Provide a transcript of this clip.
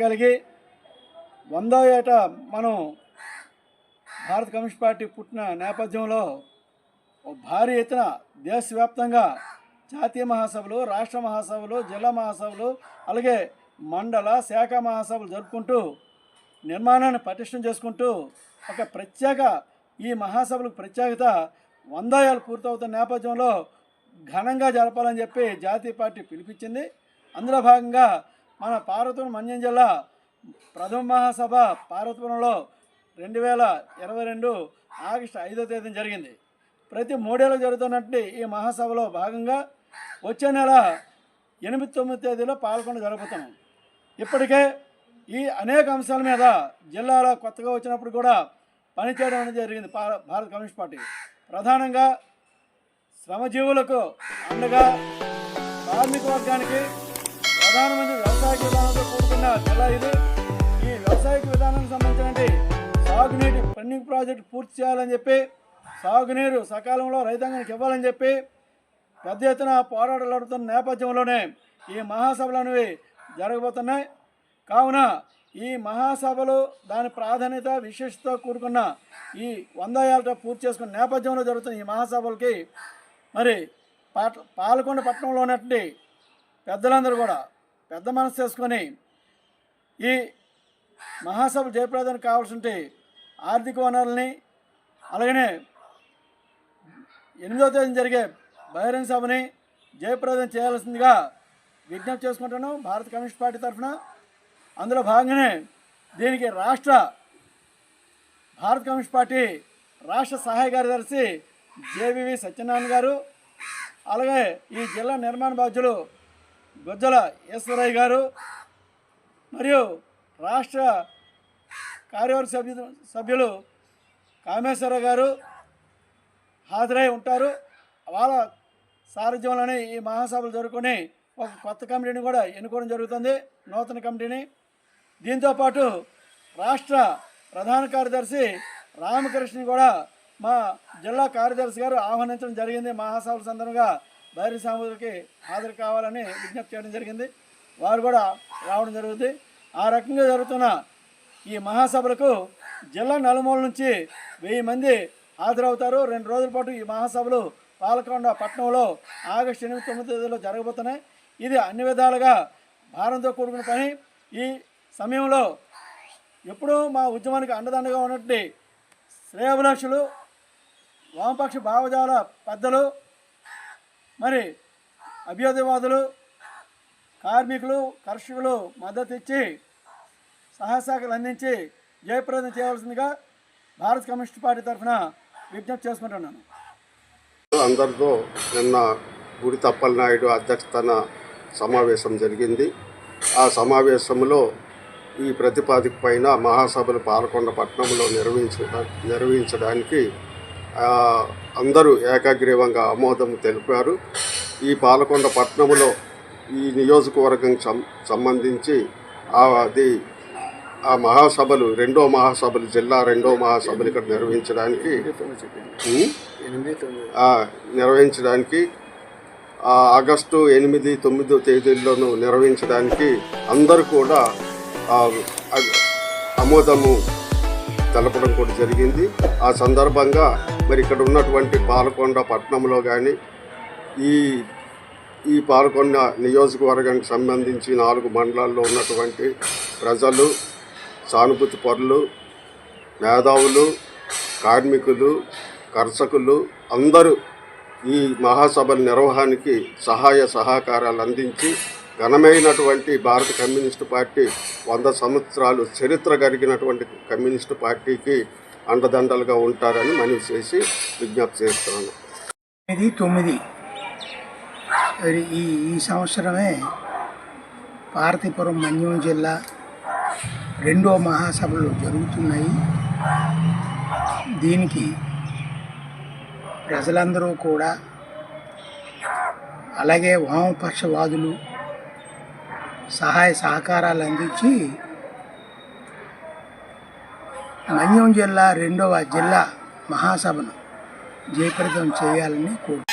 కలిగి వందో ఏట మనం భారత కమ్యూనిస్ట్ పార్టీ పుట్టిన నేపథ్యంలో ఓ భారీ ఎత్తున దేశవ్యాప్తంగా జాతీయ మహాసభలు రాష్ట్ర మహాసభలు జిల్లా మహాసభలు అలాగే మండల శాఖ మహాసభలు జరుపుకుంటూ నిర్మాణాన్ని పటిష్టం చేసుకుంటూ ఒక ప్రత్యేక ఈ మహాసభలకు ప్రత్యేకత వంద పూర్తవుతున్న నేపథ్యంలో ఘనంగా జరపాలని చెప్పి జాతీయ పార్టీ పిలిపించింది. అందులో భాగంగా మన పార్వతీపురం మన్యం జిల్లా ప్రథమ మహాసభ పార్వతీపురంలో రెండు వేల ఇరవై రెండు ఆగస్టు ఐదో తేదీన జరిగింది. ప్రతి మూడేళ్ళు జరుగుతున్నట్టు ఈ మహాసభలో భాగంగా వచ్చే నెల ఎనిమిది తొమ్మిది తేదీలో పాల్గొన జరుపుతున్నాం. ఇప్పటికే ఈ అనేక అంశాల మీద జిల్లాలో కొత్తగా వచ్చినప్పుడు కూడా పనిచేయడం అనేది జరిగింది భారత కమ్యూనిస్ట్ పార్టీ. ప్రధానంగా శ్రమజీవులకు అండగా కార్మిక వర్గానికి ప్రధానమంత్రి వ్యవసాయ విధానంతో కూడుకున్న జిల్లా ఇది. ఈ వ్యవసాయ విధానానికి సంబంధించినటువంటి సాగునీటి పండింగ్ ప్రాజెక్టు పూర్తి చేయాలని చెప్పి సాగునీరు సకాలంలో రైతాంగానికి ఇవ్వాలని చెప్పి పెద్ద ఎత్తున పోరాటాలు నేపథ్యంలోనే ఈ మహాసభలు అనేవి జరగబోతున్నాయి. కావున ఈ మహాసభలు దాని ప్రాధాన్యత విశేషతో కూడుకున్న ఈ వంద ఏళ్ళ పూర్తి చేసుకున్న నేపథ్యంలో జరుగుతున్న ఈ మహాసభలకి మరి పాట పాలకొండ పట్టణంలో ఉన్నటువంటి పెద్దలందరూ కూడా పెద్ద మనసు చేసుకొని ఈ మహాసభ జయప్రదానికి కావాల్సిన ఆర్థిక వనరుల్ని అలాగనే ఎనిమిదో తేదీ జరిగే బహిరంగ సభని జయప్రదం చేయాల్సిందిగా విజ్ఞప్తి చేసుకుంటాను భారత కమ్యూనిస్ట్ పార్టీ తరఫున అందులో భాగంగానే దీనికి రాష్ట్ర భారత కమ్యూనిస్ట్ పార్టీ రాష్ట్ర సహాయ కార్యదర్శి జేవివి సత్యనారాయణ గారు అలాగే ఈ జిల్లా నిర్మాణ బాధ్యులు గొజ్జల ఈశ్వరయ్య గారు మరియు రాష్ట్ర కార్యవర్గ సభ్యు సభ్యులు కామేశ్వరరావు గారు హాజరై ఉంటారు. వాళ్ళ సారథ్యంలోనే ఈ మహాసభలు జరుపుకొని ఒక కొత్త కమిటీని కూడా ఎన్నుకోవడం జరుగుతుంది. నూతన కమిటీని. దీంతోపాటు రాష్ట్ర ప్రధాన కార్యదర్శి రామకృష్ణ కూడా మా జిల్లా కార్యదర్శి గారు ఆహ్వానించడం జరిగింది. మహాసభల సందర్భంగా బైరి సాముద్రికి హాజరు కావాలని విజ్ఞప్తి చేయడం జరిగింది. వారు కూడా రావడం జరుగుతుంది. ఆ రకంగా జరుగుతున్న ఈ మహాసభలకు జిల్లా నలుమూల నుంచి వెయ్యి మంది హాజరవుతారు. రెండు రోజుల పాటు ఈ మహాసభలు పాలకొండ పట్టణంలో ఆగస్టు ఎనిమిది తొమ్మిది తేదీలో జరగబోతున్నాయి. ఇది అన్ని విధాలుగా భారంతో కూడుకున్న పని. ఈ సమయంలో ఎప్పుడూ మా ఉద్యమానికి అండదండగా ఉన్నట్టు శ్రేయభిలాషులు వామపక్ష భావజాల పెద్దలు మరి అభ్యుదయవాదులు కార్మికులు కర్షకులు మద్దతు ఇచ్చి సహాయశాఖలు అందించి జయప్రదం చేయవలసిందిగా భారత కమ్యూనిస్ట్ పార్టీ తరఫున విజ్ఞప్తి చేసుకుంటున్నాను. అందరితో నిన్న గుడి తప్పల నాయుడు అధ్యక్షతన సమావేశం జరిగింది. ఆ సమావేశంలో ఈ ప్రతిపాదిక పైన మహాసభలు పాలకొండ పట్టణంలో నిర్వహించ నిర్వహించడానికి అందరూ ఏకాగ్రీవంగా ఆమోదం తెలిపారు. ఈ పాలకొండ పట్టణంలో ఈ నియోజకవర్గం సం- సంబంధించి ఆ అది ఆ మహాసభలు రెండో మహాసభలు జిల్లా రెండో మహాసభలు ఇక్కడ నిర్వహించడానికి నిర్వహించడానికి ఆగస్టు ఎనిమిది తొమ్మిదో తేదీల్లోనూ నిర్వహించడానికి అందరూ కూడా ఆమోదము తెలపడం కూడా జరిగింది. ఆ సందర్భంగా మరి ఇక్కడ ఉన్నటువంటి పాలకొండ పట్టణంలో కానీ ఈ ఈ పాలకొండ నియోజకవర్గానికి సంబంధించి నాలుగు మండలాల్లో ఉన్నటువంటి ప్రజలు సానుభూతి పరులు మేధావులు కార్మికులు కర్షకులు అందరూ ఈ మహాసభల నిర్వహణకి సహాయ సహకారాలు అందించి ఘనమైనటువంటి భారత కమ్యూనిస్టు పార్టీ వంద సంవత్సరాలు చరిత్ర కలిగినటువంటి కమ్యూనిస్టు పార్టీకి అండదండలుగా ఉంటారని మనవి చేసి విజ్ఞప్తి చేస్తున్నాను. ఇది తొమ్మిది. మరి ఈ ఈ సంవత్సరమే పార్వతీపురం మన్యం జిల్లా రెండో మహాసభలు జరుగుతున్నాయి. దీనికి ప్రజలందరూ కూడా అలాగే వామపక్షవాదులు సహాయ సహకారాలు అందించి మన్యం జిల్లా రెండవ జిల్లా మహాసభను జయప్రదం చేయాలని కోరు